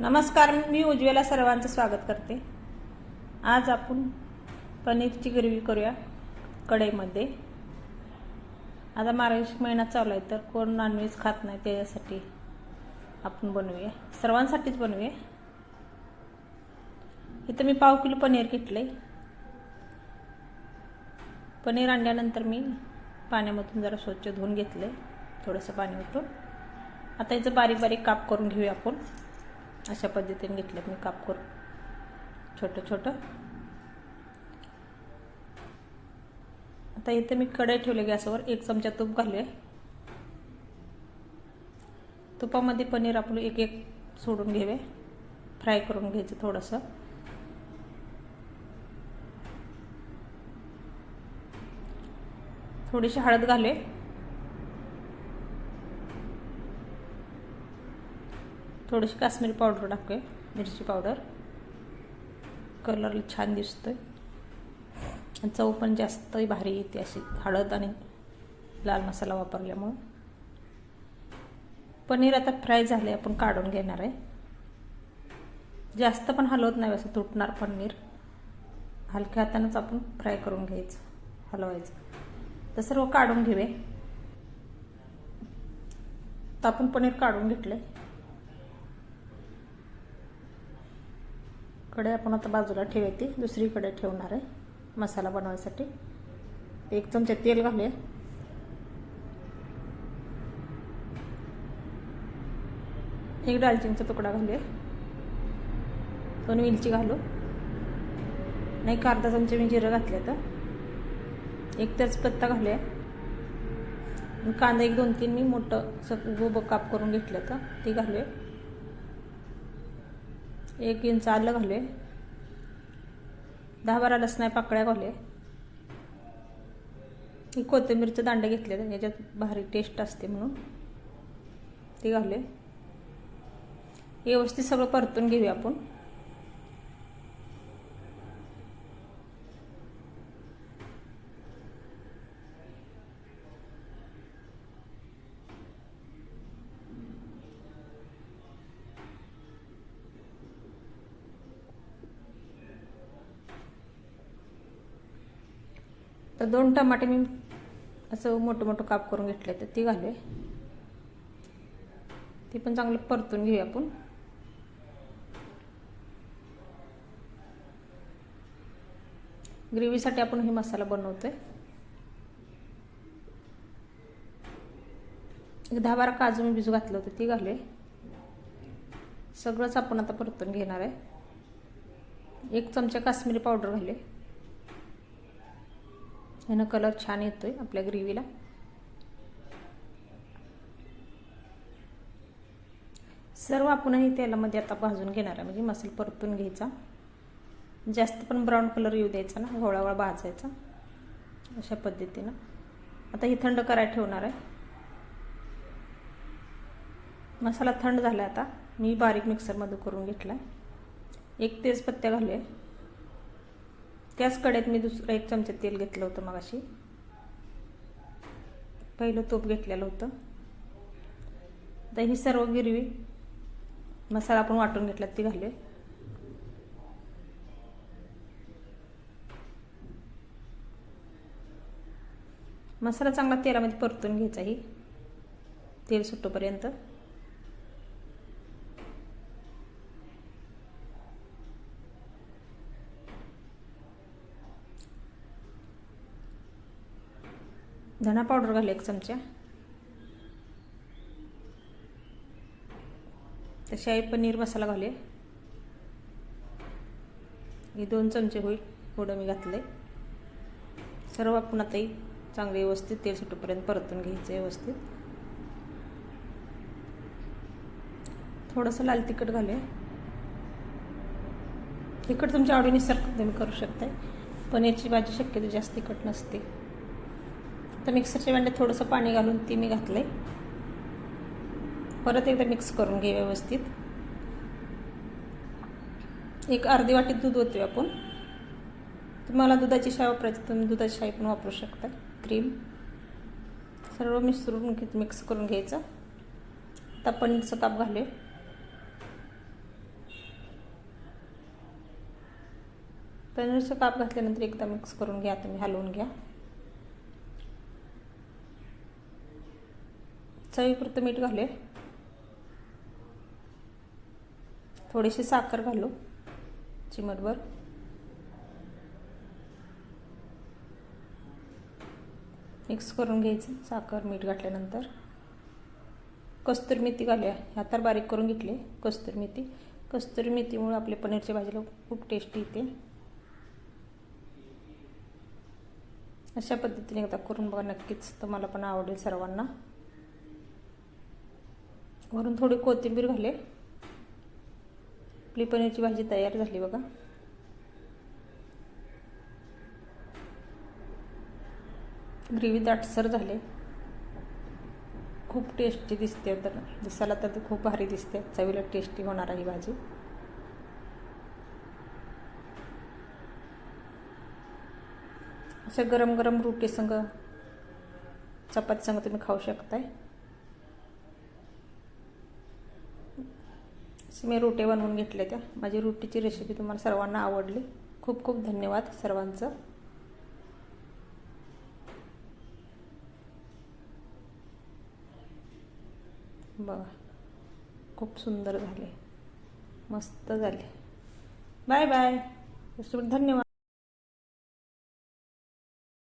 नमस्कार मी उज्ज्वला सर्वांचं स्वागत करते. आज आपण पनीरची ग्रेव्ही करूया कढईमध्ये. आता मार्गशीर्ष महिना चालू आहे तर कोण नॉनव्हेज खात नाही त्याच्यासाठी आपण बनवूया. सर्वांसाठीच बनवूया. इथं मी पाव किलो पनीर घेतलं आहे पनीर आणल्यानंतर मी पाण्यामधून जरा स्वच्छ धुवून घेतलं आहे थोडंसं पाणी होतं आता याचं बारीक बारीक काप करून घेऊया आपण. अशा पद्धतीने घेतल्यात मी काप करून छोटं छोटं. आता इथे मी कढई ठेवले गॅसवर. एक चमचा तूप घालूया. तुपामध्ये पनीर आपलं एक एक सोडून घेवे फ्राय करून घ्यायचं थोडंसं. थोडीशी हळद घाले थोडीशी काश्मीरी पावडर टाकूया मिरची पावडर. कलर छान दिसतोय. आणि चव पण जास्त भारी येते अशी हळद आणि लाल मसाला वापरल्यामुळं. पनीर आता फ्राय झाले आपण काढून घेणार आहे. जास्त पण हलवत नाही असं तुटणार पनीर. हलक्या हातानंच आपण फ्राय करून घ्यायचं हलवायचं. तर सर्व काढून घेऊया. तर आपण पनीर काढून घेतलं आहे कडे आपण आता बाजूला ठेवायची. दुसरीकडे ठेवणार आहे. मसाला बनवायसाठी. एक चमचे तेल घालूया. एक दालचिनीचा तुकडा घालूया. दोन वेलची घालू. नाही एक अर्धा चमचे मी जिरं घातले तर एक तेजपत्ता घालूया. कांदा एक दोन तीन मी मोठं सग गोबं काप करून घेतलं तर ते घालूया. एक इंच आलं घालूया. दहा बारा लसणा पाकळ्या घालूया. मी कोथिंबीरचं दांडे घेतले याच्यात भारी टेस्ट असते म्हणून. ते घालूया. व्यवस्थित सगळं परतून घेऊया आपण. तर दोन टमाटे मी असं मोठं मोठं काप करून घेतले तर ती घालूया. ती पण चांगलं परतून घेऊया आपण. ग्रेव्हीसाठी आपण हे मसाला बनवतोय. एक दहा बारा काजू मी भिजू घातलं होतं ती घालूया. सगळंच आपण आता परतून घेणार आहे. एक चमचा काश्मीरी पावडर घालूया. ह्यानं कलर छान येतो आहे आपल्या ग्रेव्हीला. सर्व आपणही तेलामध्ये आता भाजून घेणार आहे. म्हणजे मसाला परतून घ्यायचा. जास्त पण ब्राऊन कलर येऊ द्यायचा ना. हळूहळू भाजायचा. अशा पद्धतीनं. आता ही थंड करायला ठेवणार आहे. मसाला थंड झाला आता. मी बारीक मिक्सरमध्ये करून घेतला आहे एक तेजपत्त्या घालूया. त्याच कडेत मी दुसरं एक चमचा तेल घेतलं होतं मग अशी पहिलं तूप घेतलेलं होतं. तर ही सर्व गिरवी मसाला आपण वाटून घेतला ती घालूया. मसाला चांगला तेलामध्ये परतून घ्यायचा ही. तेल सुटोपर्यंत. धना पावडर घाल एक चमचा. तर शाही पनीर मसाला घाले हे दोन चमचे होईल थोडं मी घातले सर्व आपण आता चांगले व्यवस्थित तेल सुटेपर्यंत परतून घ्यायचं व्यवस्थित. थोडंसं लाल तिखट घालूया. तिखट तुमच्या आवडीनुसार तुम्ही करू शकताय पनीरची भाजी शक्यतो जास्त तिखट नसते. आता मिक्सरच्या भांड्यात थोडंसं पाणी घालून ती मी घातलं आहे परत एकदा मिक्स करून घे व्यवस्थित. एक अर्धी वाटी दूध होते आपण. तुम्हाला दुधाची शाई वापरायची तुम्ही दुधाची शाई पण वापरू शकता. क्रीम सर्व मिसरून घे मिक्स करून घ्यायचं. आता पनीरचं काप घालूया. पनीरचं काप घातल्यानंतर एकदा मिक्स करून घ्या तुम्ही हलवून घ्या. चवीपुरतं मीठ घालूया. थोडीशी साखर घालू चिमटभर. मिक्स करून घ्यायचं साखर मीठ घातल्यानंतर. कस्तुरी मेथी घालूया. ह्या तर बारीक करून घेतली कस्तुरी मेथी. कस्तुरी मेथीमुळे आपले पनीरच्या भाजीला खूप टेस्टी येते. अशा पद्धतीने एकदा करून बघा नक्कीच तुम्हाला पण आवडेल सर्वांना. वरून थोडी कोथिंबीर घाले. आपली पनीरची भाजी तयार झाली बघा. ग्रेव्ही दाटसर झाले. खूप टेस्टी दिसते तर दिसायला तर ती खूप भारी दिसते. चवीला टेस्टी होणार ही भाजी. अशा गरम गरम रोटी संग चपाती संग तुम्ही खाऊ शकताय. मी रोटे बनवून घेतले त्या. माझी रोटीची रेसिपी तुम्हाला सर्वांना आवडली. खूप खूप धन्यवाद सर्वांचं. बघा खूप सुंदर झाले. मस्त झाले. Bye bye. धन्यवाद.